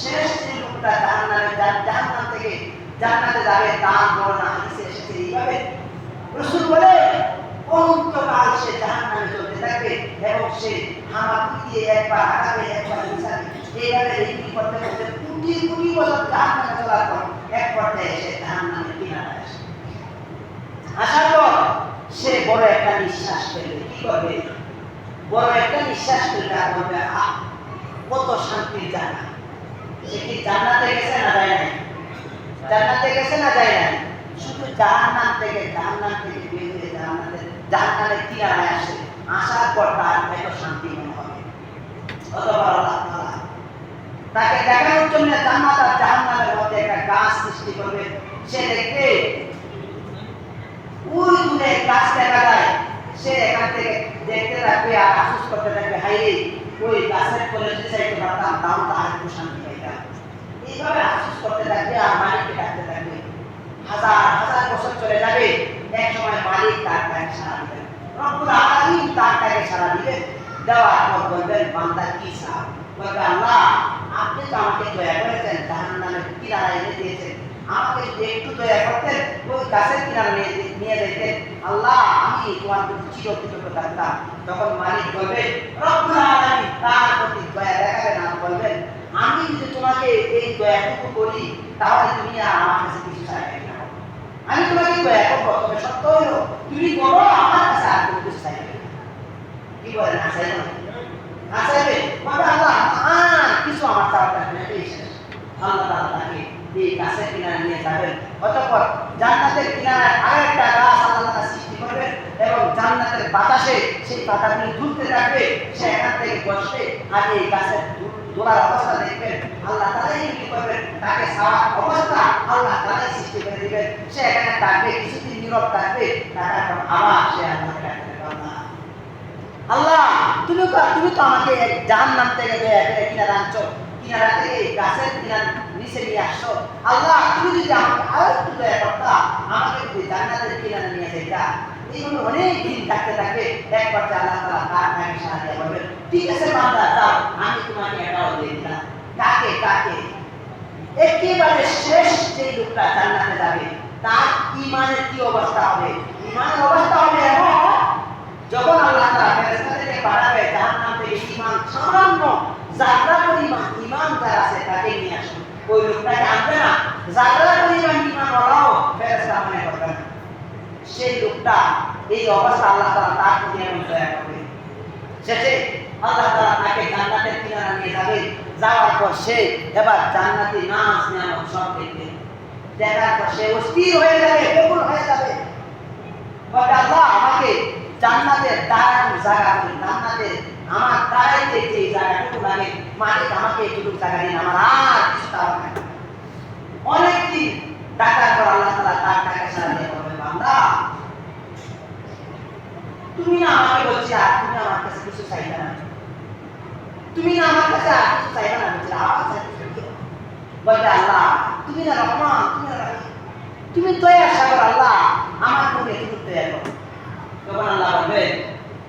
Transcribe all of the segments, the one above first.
শেষ যে লোকটা জাহান্নামে জাহান্নাম থেকে জান্নাতে যাবে তার বর্ণনা হাদিসে এসেছে এইভাবে। রসুল বলে, অনন্তকাল সে জাহান্নামে চলতে থাকবে এবং সে হামাগুড়ি দিয়ে একবার আগাবে একবার পিছাবে এইভাবে রিপিট করতে করতে কোটি কোটি বছর জাহান্নামে চলার পর এক পর্যায়ে সে জাহান্নামে কিনারায় আসে। আসার পর সে বড় একটা নিঃশ্বাস ফেলবে। কি করবে? বড় একটা নিঃশ্বাস ফেলবে আর বলবে কত শান্তির জায়গা। তার তাকে দেখানোর জন্য মধ্যে একটা গাছ সৃষ্টি করবে। সে দেখবে ওই দূরে গাছ দেখা যায়। সে এখান থেকে দেখতে থাকবে আর আফসোস করতে থাকবে হাই ওই গাছের কোলে যদি চাইতে পারতাম তাও তো একটু এইভাবে আফসোস করতে থাকবে আর মালিককে ডাকতে থাকবে হাজার হাজার বছর চলে যাবে এক সময় মালিক তার ডাকে সারা দিবেন রব্বুল আলামিন তার ডাকে সারা দিবেন দেওয়ার পর বলবেন বান্দা কি চাও বলবে আল্লাহ আপনি তো আমাকে দয়া করেছেন জাহান্নামের কিনারা এনে দিয়েছেন আমাকে যদি একটু দয়া করতেন ওই গাছের কিনারা নিয়ে নিয়ে যেতেন আল্লাহ আমি তোমার প্রতি চিরকৃতজ্ঞ তখন মালিক বলবে রব্বুল আলামিন তার প্রতি দয়া দেখাবেন আর বলবেন আমি যদি তোমাকে এই দয়াটুকু করি তাহলে তুমি আর আমার কাছে কিছু চাইবে না আমি তোমাকে দয়া করব তবে সত্য হলো তুমি বলো আমার কাছে আর কোনো কিছু চাইবে না কি বলেন আসাই না আসাইবে বলবে আল্লাহ আর কিছু আমার চাওয়ার থাকবে আল্লাহ তাআলা তাকে এই গাছের কিনারে নিয়ে যাবেন অতঃপর জান্নাতের কিনারায় আরেকটা গাছ আল্লাহ সৃষ্টি করবেন এবং জান্নাতের বাতাসে সেই পাতাগুলি দুলতে থাকবে সে এখান থেকে বসবে আর এই গাছের দোলার অবস্থা দেখবেন আল্লাহ তালাই কি করবেন তাকে সারা অবস্থা আল্লাহ তালাই সৃষ্টি করে দিবেন সে এখানে থাকবে কিছুদিন নীরব থাকবে তারপর আবার সে আল্লাহকে ডাকতে থাকবে, আল্লাহ, তুমি তুমি তো আমাকে এক জাহান্নাম থেকে কিনারা আনছো। কিনারা থেকে গাছের কিনার নিচে নিয়ে আসছো। আল্লাহ, তুমি যদি আমাকে আরও একটু দয়া করতা, আমাকে যদি জান্নাতের নিয়ে যাইতা। এইভাবে অনেক দিন থাকতে থাকবে এক পর্যায়ে আল্লাহ তার নামে সাহায্য ঠিক আছে আমি তোমাকে এটাও দিয়ে দিলাম। কাকে কাকে? একেবারে শেষ যে লোকটা জান্নাতে যাবে, তার ইমানের কি অবস্থা হবে? ইমানের অবস্থা হবে এমন যখন আল্লাহ তাআলা ফেরেশতাদেরকে পাঠাবে জাহান্নাম থেকে ঈমান। সামান্য যাত্রা পরিমাণ ঈমান যার আছে তাকে নিয়ে আসুন ওই লোকটাকে আনবে না। যাত্রা পরিমাণ ঈমান ওরাও ফেরেশতা মনে করবে না। সেই লোকটা এই অবস্থা আল্লাহ তাআলা তার প্রতি এমন দয়া করবে। শেষে আল্লাহ তাআলা তাকে জান্নাতের কিনারা নিয়ে যাবে। যাওয়ার পর সে এবার জান্নাতি নাচ নিয়ামত সব দেখবে। দেখার পর সে অস্থির হয়ে যাবে বেকুল হয়ে যাবে। আমাকে জায়গা দিন জান্নাতের আমার দাঁড়াইতে যে জায়গাটুকু লাগে মালিক আমাকে এটুকু জায়গা দিন আমার আর কিছু তার নাই অনেক দিন ডাকার পর আল্লাহ তাআলা তার টাকা সারা দিয়ে বলবে বান্দা তুমি না আমাকে বলছি আর তুমি আমার কাছে কিছু চাইবে না তুমি না আমার কাছে আর কিছু চাইবে না বলছি আবার চাইতে চাইবে। বলবে আল্লাহ তুমি না রহমান তুমি না রহিম। তুমি দয়া সাগর আল্লাহ আমার প্রতি একটু দয়া করো তখন আল্লাহ বলবে বান্দা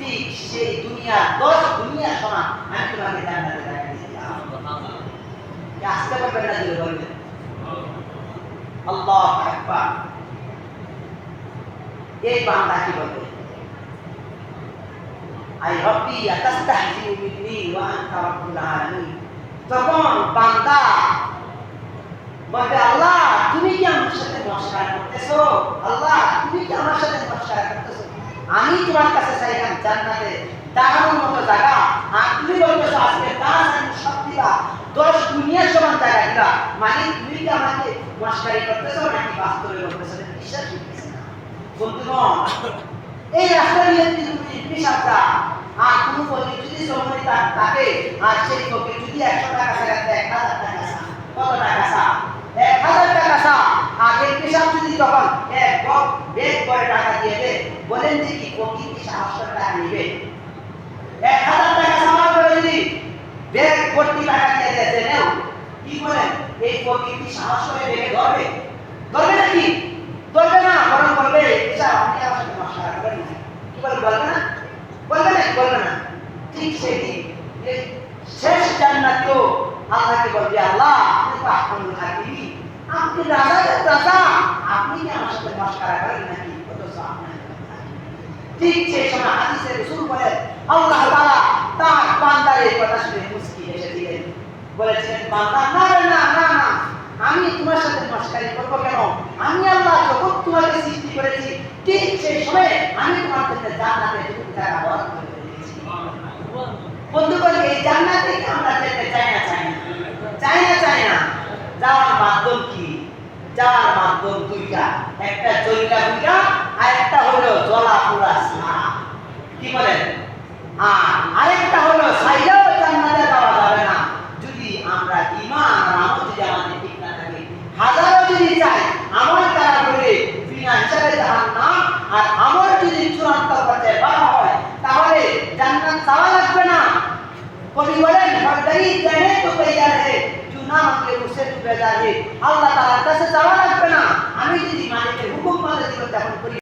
ঠিক সেই দুনিয়ার দশ দুনিয়া সমান আমি তোমাকে জান্নাতে দেখাই দিলাম আসতে পারবেন না দিলে বলবেন আল্লাহ আকবার এই বান্দা কি বলবে আই রব্বি আতাস্তাহজিউ মিন্নি ওয়া আনতা রাব্বুল আলামিন তখন বান্দা বলবে আল্লাহ তুমি কি আমার সাথে মস্কার করতেছো আল্লাহ তুমি কি আমার সাথে মস্কার করতেছো আমি তোমার কাছে চাইলাম জান্নাতে দাঁড়ানোর মতো জায়গা। আর তুমি বলতেছো, আজকে দাস আমি সব দিবা। দশ দুনিয়ার সমান জায়গা দিবা। মানে তুমি কি আমাকে মস্কারি করতেছো নাকি বাস্তবে করতেছো বিশ্বাস না। বন্ধুগণ, এই রাস্তা দিয়ে যদি তুমি ইবলিস আর কোনো পদ্ধতি যদি সময় তাকে আর সেই ফকির একশো টাকা ছাড়াতে এক হাজার টাকা কত টাকা চা? এক হাজার টাকা চা। আগের পেশাব যদি তখন এক বেগ টাকা দিয়ে দে বলেন দেখি ফকির কি করে টাকা নিবে? এক হাজার টাকা সামাল করে যদি ব্যাগ ভর্তি টাকা দিয়ে দেয় নেও, কি বলেন? এই ফকির কি সাহস করে বেগে ধরবে? ধরবে নাকি? ধরবে না, বরং বলবে স্যার আপনি আমার সাথে মশলা করেন না কি বলে বলবে না? বলবে না বলবে না। ঠিক সেটি শেষ জান্নাতেও আল্লাহকে বলবে, আল্লাহ, আপনি তো আহমদুল হাকিমি আপনি রাজা রাজা। আপনি আমার সাথে মশকারা করেন আপনার ঠিক সেই সময় হাদিসে রসুল বলেন, আল্লাহ তাআলা তার বান্দারের কথা শুনে মুস্কি হেসে দিলেন। বলেছিলেন বান্দা, না না না না আমি তোমার সাথে মস্কারি করব কেন? আমি আল্লাহ জগৎ তোমাকে সৃষ্টি করেছি। ঠিক সময় আমি তোমার জন্য জান্নাতে তুমি বরাদ্দ করে দিয়েছি বন্ধুগণ, এই জান্নাত থেকে আমরা যেতে চাই না চাই না। চাই না চাই না। যাওয়ার মাধ্যম কি? যাওয়ার মাধ্যম দুইটা। একটা জৈলা বুইরা আর একটা হলো জলা পুরা সারা কি বলেন আর আরেকটা হলো সাইলেও জান্নাতে যাওয়া যাবে না যদি আমরা ঈমান আর আমল যদি আমাদের ঠিক না থাকে হাজারো যদি চাই আমল তারা করে বিনা হিসাবে জাহান্নাম আর আমল যদি চূড়ান্ত পর্যায়ে বলা হয় তাহলে জান্নাত চাওয়া লাগবে না কবি বলেন হরদারি জানে তো তৈয়ার হে চুনা মাকে উসে তু বেজার হে আল্লাহ তাআলার কাছে চাওয়া লাগবে না আমি যদি মালিকের হুকুম মানতে দিব তখন করি